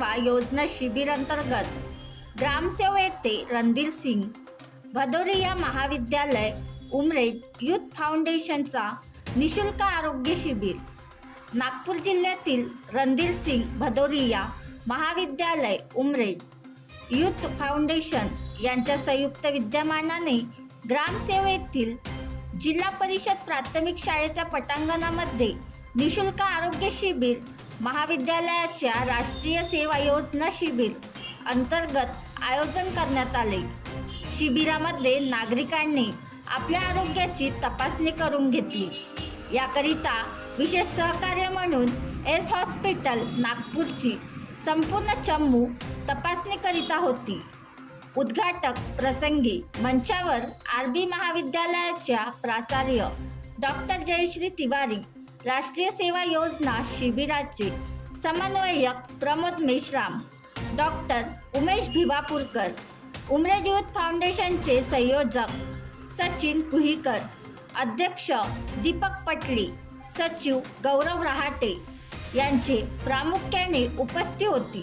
सेवा योजना शिबिर अंतर्गत येथे रणधीर सिंग भदोरिया महाविद्यालय उमरेड युथ फाउंडेशनचा निशुल्क आरोग्य शिबिर नागपूर जिल्ह्यातील रणधीर सिंग भदोरिया महाविद्यालय उमरेड युथ फाउंडेशन यांच्या संयुक्त विद्यमानाने ग्रामसेवेतील जिल्हा परिषद प्राथमिक शाळेच्या पटांगणामध्ये निशुल्क आरोग्य शिबिर महाविद्यालयाच्या राष्ट्रीय सेवा योजना शिबिर अंतर्गत आयोजन करण्यात आले. शिबिरामध्ये नागरिकांनी आपल्या आरोग्याची तपासणी करून घेतली. याकरिता विशेष सहकार्य म्हणून एस हॉस्पिटल नागपूरची संपूर्ण चमू तपासणीकरिता होती. उद्घाटक प्रसंगी मंचावर आर बी महाविद्यालयाच्या प्राचार्य डॉक्टर जयश्री तिवारी राष्ट्रीय सेवा योजना शिबिराचे समन्वयक प्रमोद मेश्राम डॉक्टर उमेश भिवापूरकर उमरेड युथ फाउंडेशनचे संयोजक सचिन कुहीकर अध्यक्ष दीपक पटली सचिव गौरव रहाटे यांचे प्रामुख्याने उपस्थित होती.